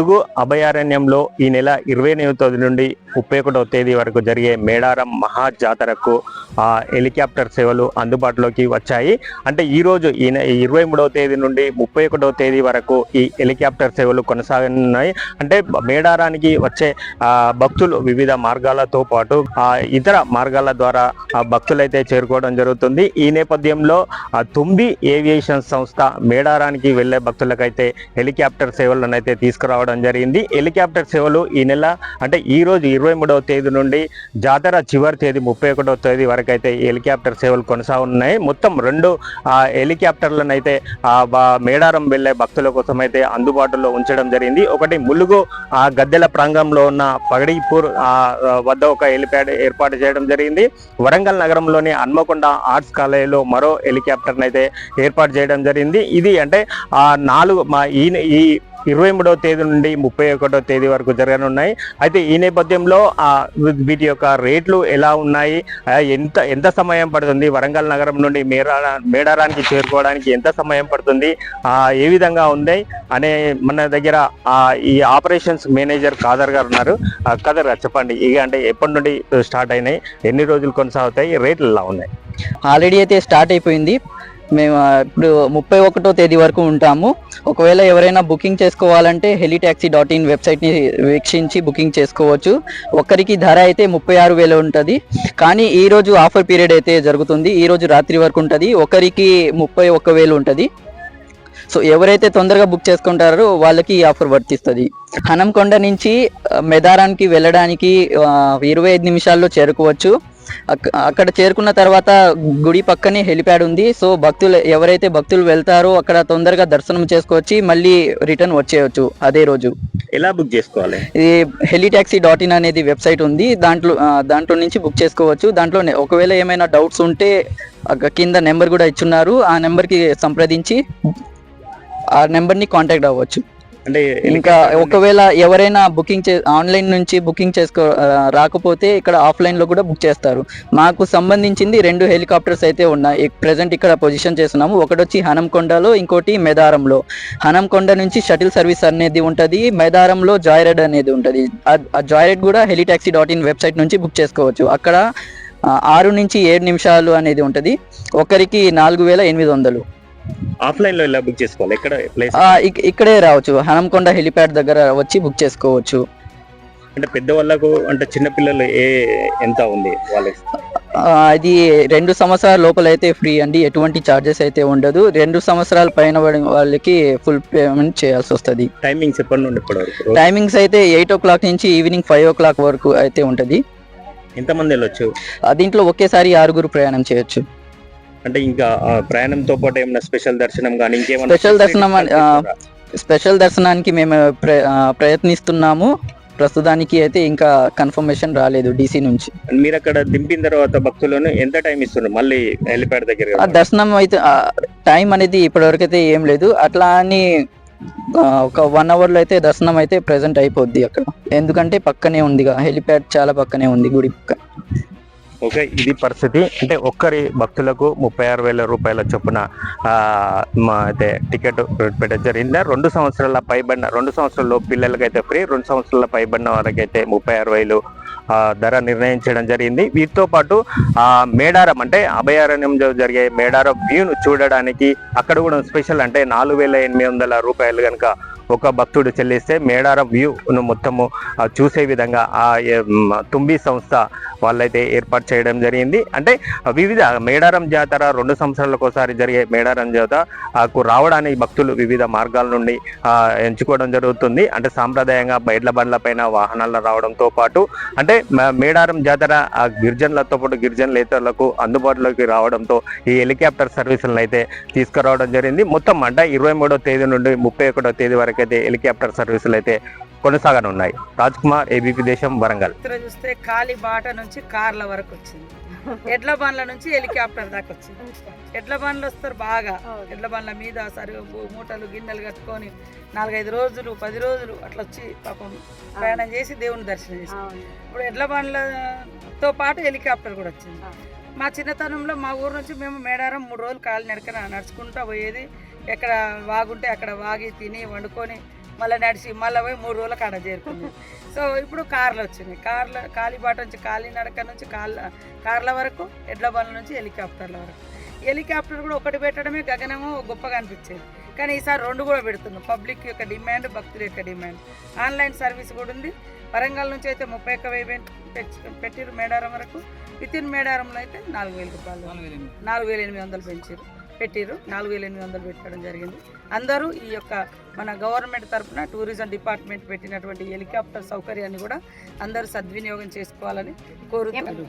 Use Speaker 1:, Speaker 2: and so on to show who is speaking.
Speaker 1: ములుగు అభయారణ్యంలో ఈ నెల ఇరవై ఎనిమిది తేదీ నుండి ముప్పై ఒకటవ తేదీ వరకు జరిగే మేడారం మహా జాతరకు ఆ, హెలికాప్టర్ సేవలు అందుబాటులోకి వచ్చాయి. అంటే ఈ రోజు ఈ నె- ఇరవై మూడవ తేదీ నుండి ముప్పై ఒకటవ తేదీ వరకు ఈ హెలికాప్టర్ సేవలు కొనసాగనున్నాయి. అంటే మేడారానికి వచ్చే భక్తులు వివిధ మార్గాలతో పాటు ఆ, ఇతర మార్గాల ద్వారా ఆ, భక్తులైతే చేరుకోవడం జరుగుతుంది. ఈ నేపథ్యంలో ఆ, తుంబి ఏవియేషన్ సంస్థ మేడారానికి వెళ్ళే భక్తులకైతే హెలికాప్టర్ సేవలను అయితే తీసుకురావడం జరిగింది. హెలికాప్టర్ సేవలు ఈ నెల అంటే ఈ రోజు ఇరవై మూడవ తేదీ నుండి జాతర చివరి తేదీ ముప్పై ఒకటవ తేదీ వరకు అయితే హెలికాప్టర్ సేవలు కొనసాగున్నాయి. మొత్తం రెండు ఆ, హెలికాప్టర్లను అయితే మేడారం వెళ్ళే భక్తుల కోసం అయితే అందుబాటులో ఉంచడం జరిగింది. ఒకటి ములుగు ఆ గద్దెల ప్రాంగంలో ఉన్న పగడిపూర్ వద్ద ఒక హెలిప్యాడ్ ఏర్పాటు చేయడం జరిగింది. వరంగల్ నగరంలోని హన్మకొండ ఆర్ట్స్ కాలేజీలో మరో హెలికాప్టర్ అయితే ఏర్పాటు చేయడం జరిగింది. ఇది అంటే ఆ నాలుగు మా ఈ ఇరవై మూడవ తేదీ నుండి ముప్పై ఒకటో తేదీ వరకు జరగనున్నాయి అయితే ఈ నేపథ్యంలో ఆ వీటి యొక్క రేట్లు ఎలా ఉన్నాయి? ఎంత ఎంత సమయం పడుతుంది? వరంగల్ నగరం నుండి మేడారా మేడారానికి చేరుకోవడానికి ఎంత సమయం పడుతుంది? ఏ విధంగా ఉంది? అనే మన దగ్గర ఈ ఆపరేషన్స్ మేనేజర్ కాదర్ గారు ఉన్నారు. ఆ, కాదర్ గారు చెప్పండి. ఇక అంటే ఎప్పటి నుండి స్టార్ట్ అయినాయి? ఎన్ని రోజులు కొనసాగుతాయి? రేట్లు ఎలా ఉన్నాయి?
Speaker 2: ఆల్రెడీ అయితే స్టార్ట్ అయిపోయింది. మేము ఇప్పుడు ముప్పై ఒకటో తేదీ వరకు ఉంటాము. ఒకవేళ ఎవరైనా బుకింగ్ చేసుకోవాలంటే హెలిటాక్సీ డాట్ ఇన్ వెబ్సైట్ని వీక్షించి బుకింగ్ చేసుకోవచ్చు. ఒక్కరికి ధర అయితే ముప్పై ఆరు వేలు ఉంటుంది. కానీ ఈరోజు ఆఫర్ పీరియడ్ అయితే జరుగుతుంది. ఈరోజు రాత్రి వరకు ఉంటుంది. ఒకరికి ముప్పై ఒక్క వేలు ఉంటుంది. సో ఎవరైతే తొందరగా బుక్ చేసుకుంటారో వాళ్ళకి ఈ ఆఫర్ వర్తిస్తుంది. హనంకొండ నుంచి మెదారానికి వెళ్ళడానికి ఇరవై ఐదు నిమిషాల్లో చేరుకోవచ్చు. అక్కడ చేరుకున్న తర్వాత గుడి పక్కనే హెలిప్యాడ్ ఉంది. సో భక్తులు ఎవరైతే భక్తులు వెళ్తారో అక్కడ తొందరగా దర్శనం చేసుకోవచ్చి మళ్ళీ రిటర్న్ వచ్చేయచ్చు అదే రోజు.
Speaker 1: ఎలా బుక్ చేసుకోవాలి?
Speaker 2: ఇది హెలిటాక్సీ డాట్ ఇన్ అనేది వెబ్సైట్ ఉంది. దాంట్లో దాంట్లో నుంచి బుక్ చేసుకోవచ్చు. దాంట్లో ఒకవేళ ఏమైనా డౌట్స్ ఉంటే కింద నెంబర్ కూడా ఇచ్చున్నారు. ఆ నెంబర్కి సంప్రదించి ఆ నెంబర్ని కాంటాక్ట్ అవ్వచ్చు.
Speaker 1: అంటే
Speaker 2: ఇంకా ఒకవేళ ఎవరైనా బుకింగ్ చే ఆన్లైన్ నుంచి బుకింగ్ చేసుకో రాకపోతే ఇక్కడ ఆఫ్లైన్లో కూడా బుక్ చేస్తారు. మాకు సంబంధించింది రెండు హెలికాప్టర్స్ అయితే ఉన్నాయి. ప్రెసెంట్ ఇక్కడ పొజిషన్ చేస్తున్నాము. ఒకటి వచ్చి హనంకొండలో ఇంకోటి మెదారంలో. హనంకొండ నుంచి షటిల్ సర్వీస్ అనేది ఉంటుంది. మెదారంలో జాయ్ రైడ్ అనేది ఉంటుంది. ఆ జాయ్ రైడ్ కూడా హెలిటాక్సీ డాట్ ఇన్ వెబ్సైట్ నుంచి బుక్ చేసుకోవచ్చు. అక్కడ ఆరు నుంచి ఏడు నిమిషాలు అనేది ఉంటుంది. ఒకరికి నాలుగు వేల ఎనిమిది వందలు.
Speaker 1: ఆఫ్లైన్లో ఎలా బుక్ చేసుకోవాలి? ఎక్కడ ప్లేస్?
Speaker 2: ఇక్కడే రావచ్చు. హనంకొండ హెలిప్యాడ్ దగ్గర వచ్చి బుక్ చేసుకోవచ్చు.
Speaker 1: అంటే పెద్దవాళ్ళకు అంటే చిన్న పిల్లలు ఏ ఎంత ఉంది వాళ్ళ
Speaker 2: ఆ, ఇది రెండు సంవత్సరాల లోపల అయితే ఫ్రీ అండి. ఎటువంటి ఛార్జెస్ అయితే ఉండదు. రెండు సంవత్సరాల పైన పడిన వాళ్ళకి ఫుల్ పేమెంట్ చేయాల్సి వస్తుంది.
Speaker 1: టైమింగ్స్ ఎప్పటి నుండి
Speaker 2: టైమింగ్స్ అయితే ఎయిట్ ఓ క్లాక్ నుంచి ఈవినింగ్ ఫైవ్ ఓ క్లాక్ వరకు అయితే ఉంటుంది.
Speaker 1: ఎంతమంది వెళ్ళొచ్చు?
Speaker 2: దీంట్లో ఒకేసారి ఆరుగురు ప్రయాణం చేయొచ్చు.
Speaker 1: అంటే ఇంకా ప్రయాణంతో పాటు ఏమైనా స్పెషల్ దర్శనం కానీ ఇంకేమైనా
Speaker 2: Special దర్శనం స్పెషల్ దర్శనానికి మేము ప్రయత్నిస్తున్నాము. ప్రస్తుతానికి అయితే ఇంకా కన్ఫర్మేషన్ రాలేదు డీసీ నుంచి.
Speaker 1: మీరు అక్కడ దింపిన తర్వాత భక్తులను ఎంత టైం ఇస్తున్నారు? మళ్ళీ హెలిప్యాడ్ దగ్గర
Speaker 2: ఆ దర్శనం అయితే టైం అనేది ఇప్పటివరకు అయితే ఏం లేదు. అట్లా అని ఒక వన్ అవర్లో అయితే దర్శనం అయితే ప్రెసెంట్ అయిపోద్ది అక్కడ. ఎందుకంటే పక్కనే ఉందిగా హెలిప్యాడ్ చాలా పక్కనే ఉంది గుడి పక్క.
Speaker 1: ఓకే ఇది పరిస్థితి. అంటే ఒక్కరి భక్తులకు ముప్పై ఆరు వేల రూపాయల చొప్పున మా అయితే టికెట్ పెట్టడం జరిగింది. రెండు సంవత్సరాల పైబడిన రెండు సంవత్సరాల పిల్లలకైతే ఫ్రీ రెండు సంవత్సరాల పైబడిన వారికైతే ముప్పై ఆరు వేలు ధర నిర్ణయించడం జరిగింది. వీటితో పాటు ఆ మేడారం అంటే అభయారణ్యంలో జరిగే మేడారం వ్యూను చూడడానికి అక్కడ కూడా స్పెషల్ అంటే నాలుగు వేల ఎనిమిది వందల రూపాయలు కనుక ఒక భక్తుడు చెల్లిస్తే మేడారం వ్యూను మొత్తము చూసే విధంగా ఆ తుంబి సంస్థ వాళ్ళైతే ఏర్పాటు చేయడం జరిగింది. అంటే వివిధ మేడారం జాతర రెండు సంవత్సరాలకు ఒకసారి జరిగే మేడారం జాతరకు రావడానికి భక్తులు వివిధ మార్గాల నుండి ఎంచుకోవడం జరుగుతుంది. అంటే సాంప్రదాయంగా బయట్ల బండ్ల పైన వాహనాల్లో రావడంతో పాటు అంటే మేడారం జాతర ఆ గిరిజనులతో పాటు గిరిజనులేతరులకు అందుబాటులోకి రావడంతో ఈ హెలికాప్టర్ సర్వీసులను అయితే తీసుకురావడం జరిగింది. మొత్తం అంటే ఇరవై మూడో తేదీ నుండి ముప్పై ఒకటో తేదీ వరకు అయితే హెలికాప్టర్ సర్వీసులు అయితే కొనసాగనున్నాయి రాజ్ కుమార్ ఏబీపీ దేశం వరంగల్.
Speaker 3: చూస్తే ఖాళీ బాట నుంచి కార్ల వరకు వచ్చింది. ఎడ్ల బండ్ల నుంచి హెలికాప్టర్ దాకా వచ్చింది. ఎడ్ల బండ్లు వస్తారు బాగా. ఎడ్ల బండ్ల మీద సరి మూటలు గిన్నెలు కట్టుకొని నాలుగైదు రోజులు పది రోజులు అట్లా వచ్చి పాపం ప్రయాణం చేసి దేవుని దర్శనం చేసి ఇప్పుడు ఎడ్ల బండ్లతో పాటు హెలికాప్టర్ కూడా వచ్చింది. మా చిన్నతనంలో మా ఊరు నుంచి మేము మేడారం మూడు రోజులు కాలు నడకన నడుచుకుంటూ పోయేది. ఎక్కడ వాగుంటే అక్కడ వాగి తిని వండుకొని మళ్ళీ నడిచి మళ్ళీ పోయి మూడు రోజులు కాడ చేరుకుంది. సో ఇప్పుడు కార్లు వచ్చినాయి. కార్ల కాలిబాట నుంచి కాలినడక నుంచి కాళ్ళ కార్ల వరకు ఎడ్ల బండ్ల నుంచి హెలికాప్టర్ల వరకు. హెలికాప్టర్ కూడా ఒకటి పెట్టడమే గగనము గొప్పగా అనిపించేది. కానీ ఈసారి రెండు కూడా పెడుతున్నాం. పబ్లిక్ యొక్క డిమాండ్ భక్తుల యొక్క డిమాండ్ ఆన్లైన్ సర్వీస్ కూడా ఉంది. వరంగల్ నుంచి అయితే ముప్పై ఒక్క వెయ్యి పెట్టిరు మేడారం వరకు. విత్ ఇన్ మేడారంలో అయితే నాలుగు వేల రూపాయలు. నాలుగు వేల ఎనిమిది. వందలు పెంచారు పెట్టిరు నాలుగు వేల ఎనిమిది వందలు పెట్టడం జరిగింది. అందరూ ఈ యొక్క మన గవర్నమెంట్ తరఫున టూరిజం డిపార్ట్మెంట్ పెట్టినటువంటి హెలికాప్టర్ సౌకర్యాన్ని కూడా అందరూ సద్వినియోగం చేసుకోవాలని కోరుతున్నాను